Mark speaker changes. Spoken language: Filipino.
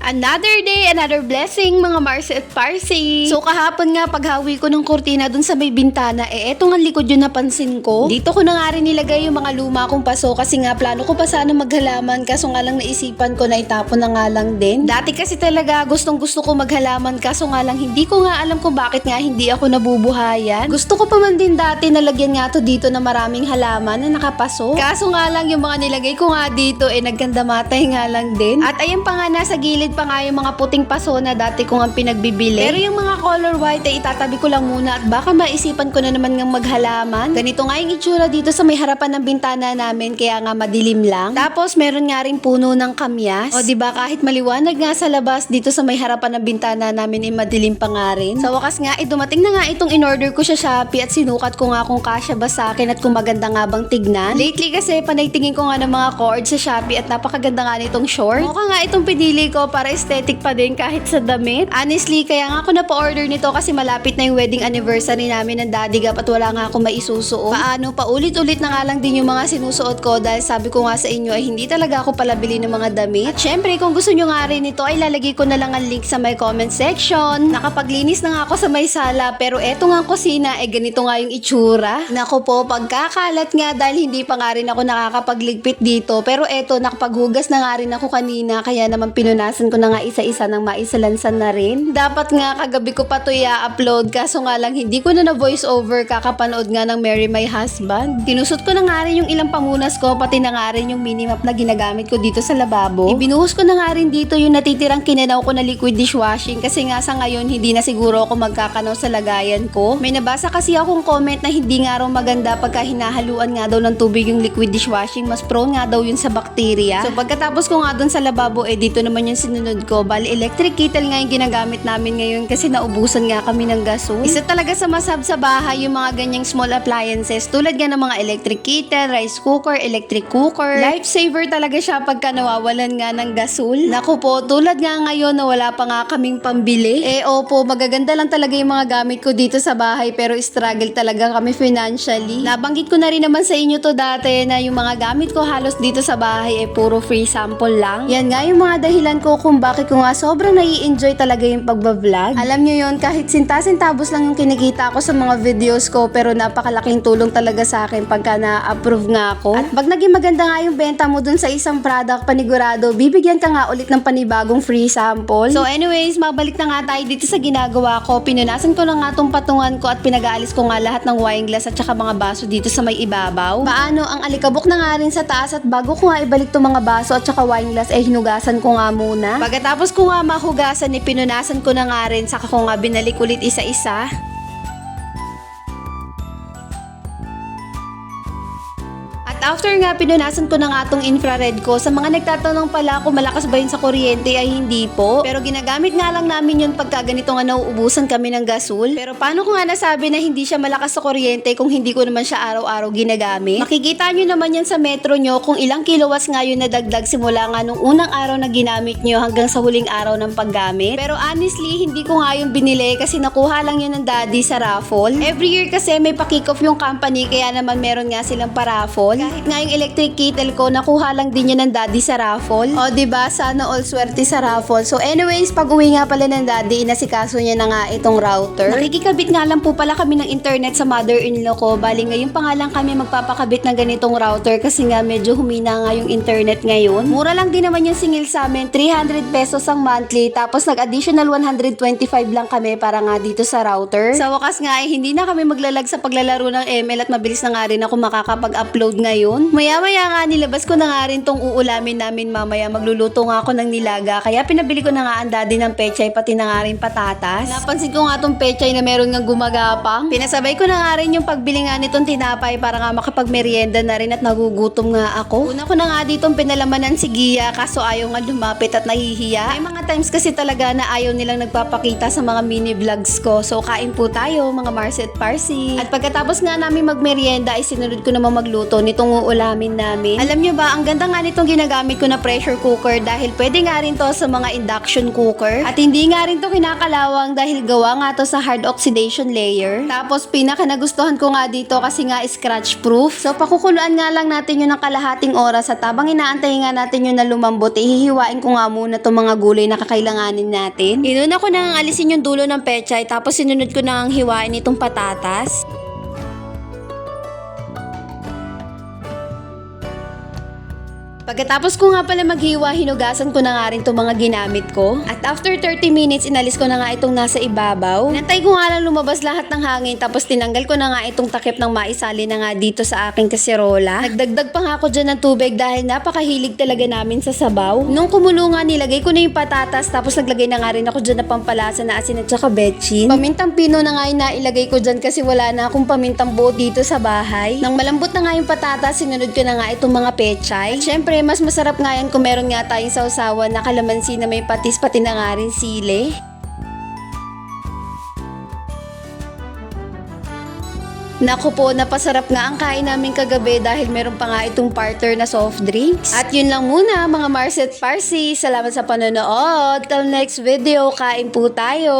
Speaker 1: Another day, another blessing mga Marcy at Parsi. So kahapon nga paghawi ko ng kurtina dun sa may bintana, eh eto nga likod yung napansin ko. Dito ko na nga rin nilagay yung mga luma kong paso kasi nga plano ko pa sana maghalaman kaso nga lang naisipan ko na itapon na nga lang din. Dati kasi talaga gustong gusto ko maghalaman kaso nga lang hindi ko nga alam kung bakit nga hindi ako nabubuhayan. Gusto ko pa man din dati nalagyan nga to dito na maraming halaman na nakapaso. Kaso nga lang yung mga nilagay ko nga dito eh nagkandamatay nga lang din. At ayun pa nga nasa gilid pa nga yung mga puting paso na dati ko nga pinagbibili. Pero yung mga color white ay itatabi ko lang muna at baka maisipan ko na naman ng maghalaman. Ganito nga yung itsura dito sa may harapan ng bintana namin kaya nga madilim lang. Tapos meron nga rin puno ng kamyas. O di ba kahit maliwanag nga sa labas dito sa may harapan ng bintana namin ay madilim pa nga rin. Sa wakas nga ay dumating na nga itong in-order ko sa Shopee at sinukat ko nga kung kasya ba sa akin at kung maganda nga bang tignan. Lately kasi panaytingin ko nga ng mga cords sa Shopee at napakaganda nga nitong short. Mukha nga itong pinili ko para aesthetic pa din kahit sa damit. Honestly, kaya nga ako na-order nito kasi malapit na yung wedding anniversary namin ng Daddy Gap at wala nga akong maisusuot. Paano, paulit-ulit na nga lang din yung mga sinusuot ko dahil sabi ko nga sa inyo ay hindi talaga ako pala bili ng mga damit. At syempre, kung gusto nyo nga rin ito ay lalagay ko na lang ang link sa my comment section. Nakapaglinis na nga ako sa may sala pero eto nga ang kusina eh ganito nga yung itsura. Nako po, pagkakalat nga dahil hindi pa nga rin ako nakakapagligpit dito pero eto nakapaghugas na nga rin ako kanina kaya naman pinunasan ko na nga isa-isa ng maisalansan na rin. Dapat nga kagabi ko pa to i-upload kaso nga lang hindi ko na na voice over kakapanood nga ng Mary My Husband. Tinusot ko na nga rin yung ilang pamunas ko pati na nga rin yung minimap na ginagamit ko dito sa lababo. Ibinuhos ko na nga rin dito yung natitirang kinanaw ko na liquid dishwashing kasi nga sa ngayon hindi na siguro ako magkakanaw sa lagayan ko. May nabasa kasi akong comment na hindi nga raw maganda pagka hinahaluan nga daw ng tubig yung liquid dishwashing mas prone nga daw yun sa bakterya. So pagkatapos ko nga dun sa lababo eh dito naman yung sinunod ko. Bali electric kettle nga yung ginagamit namin ngayon kasi naubusan nga kami ng gasol. Isa talaga sa masab sa bahay yung mga ganyang small appliances tulad nga ng mga electric kettle, rice cooker, electric cooker. Lifesaver talaga siya pagka nawawalan nga ng gasol. Naku po, tulad nga ngayon na wala pa nga kaming pambili. Eh opo, magaganda lang talaga yung mga gamit ko dito sa bahay pero struggle talaga kami financially. Nabanggit ko na rin naman sa inyo to dati na yung mga gamit ko halos dito sa bahay eh puro free sample lang. Yan nga yung mga dahilan ko kung bakit ko nga sobrang nai-enjoy talaga yung pagbablog. Alam nyo yon kahit sinta-sintabos lang yung kinikita ko sa mga videos ko pero napakalaking tulong talaga sa akin pagka na-approve nga ako. At pag naging maganda nga yung benta mo dun sa isang product panigurado, bibigyan ka nga ulit ng panibagong free sample. So anyways, mabalik na nga tayo dito sa ginagawa ko. Pinunasan ko na nga tong patungan ko at pinag-aalis ko nga lahat ng wine glass at saka mga baso dito sa may ibabaw. Paano, ang alikabok na nga rin sa taas at bago ko nga ibalik tong mga baso at saka wine glass eh hinugasan ko nga muna. Pagkatapos ko nga mahugasan eh pinunasan ko na nga rin saka ko nga binalik ulit isa-isa. After nga pinunasan ko na nga tong infrared ko, sa mga nagtatanong pala kung malakas ba yun sa kuryente ay hindi po. Pero ginagamit nga lang namin yun pagka ganito nga nauubusan kami ng gasol. Pero paano ko nga nasabi na hindi siya malakas sa kuryente kung hindi ko naman siya araw-araw ginagamit? Makikita nyo naman yan sa metro nyo kung ilang kilowatts nga yun nadagdag simula nga nung unang araw na ginamit nyo hanggang sa huling araw ng paggamit. Pero honestly, hindi ko nga yung binili kasi nakuha lang yun ng daddy sa raffle. Every year kasi may pa-kick off yung company kaya naman meron nga silang pa-raffle. Kahit nga yung electric kettle ko, nakuha lang din yun ng daddy sa raffle. O, ba Sana all swerte sa raffle. So, anyways, pag uwi nga pala ng daddy, inasikaso niya na nga itong router. Nakikikabit nga lang po pala kami ng internet sa mother-in-law ko. Bali, ngayon pa nga lang kami magpapakabit ng ganitong router kasi nga medyo humina nga yung internet ngayon. Mura lang din naman yung singil sa amin. 300 pesos ang monthly. Tapos, nag-additional 125 lang kami para nga dito sa router. Sa wakas nga, eh, hindi na kami maglalag sa paglalaro ng ML at mabilis na nga rin ako makakapag-upload ngayon. Maya-maya nga nilabas ko na nga rin tong uulamin namin mamaya. Magluluto nga ako ng nilaga. Kaya pinabili ko na nga ang daddy ng pechay pati na nga rin patatas. Napansin ko nga tong pechay na meron nga gumagapang. Pinasabay ko na nga rin yung pagbili nga nitong tinapay para nga makapagmerienda na rin at nagugutom nga ako. Una ko na nga ditong pinalamanan si Gia kaso ayaw nga lumapit at nahihiya. May mga times kasi talaga na ayaw nilang nagpapakita sa mga mini vlogs ko. So kain po tayo mga Marcy at Parsi. At pagkatapos nga namin magmerienda ay sinunod ko naman magluto nitong uulamin namin. Alam nyo ba, ang ganda nga nitong ginagamit ko na pressure cooker dahil pwede nga rin to sa mga induction cooker. At hindi nga rin to kinakalawang dahil gawa nga to sa hard oxidation layer. Tapos pinaka nagustuhan ko nga dito kasi nga scratch proof. So pakukuluan nga lang natin yun ng kalahating oras at habang inaantay nga natin yun na lumambot, ihihiwain ko nga muna itong mga gulay na kakailanganin natin. Inuna ko nang alisin yung dulo ng pechay tapos sinunod ko nang hiwain itong patatas. Pagkatapos ko nga pala maghiwa, hinugasan ko na nga rin itong mga ginamit ko. At after 30 minutes, inalis ko na nga itong nasa ibabaw. Nantay ko nga lang lumabas lahat ng hangin tapos tinanggal ko na nga itong takip ng maisali na nga dito sa aking kaserola. Nagdagdag pa nga ako dyan ng tubig dahil napakahilig talaga namin sa sabaw. Nung kumulo nga, nilagay ko na yung patatas tapos naglagay na nga rin ako dyan na pampalasa na asin at saka betchin. Pamintang pino na nga yung nailagay ko dyan kasi wala na akong pamintang buo dito sa bahay. Nang malambot na nga yung patatas, sinunod ko na nga itong mga pechay. At syempre, mas masarap nga yan kung meron nga tayong sausawan na kalamansi na may patis pati na nga rin sili. Naku po, napasarap nga ang kain namin kagabi dahil meron pa nga itong partner na soft drinks. At yun lang muna mga Marset Parsi. Salamat sa panonood. Till next video, kain po tayo.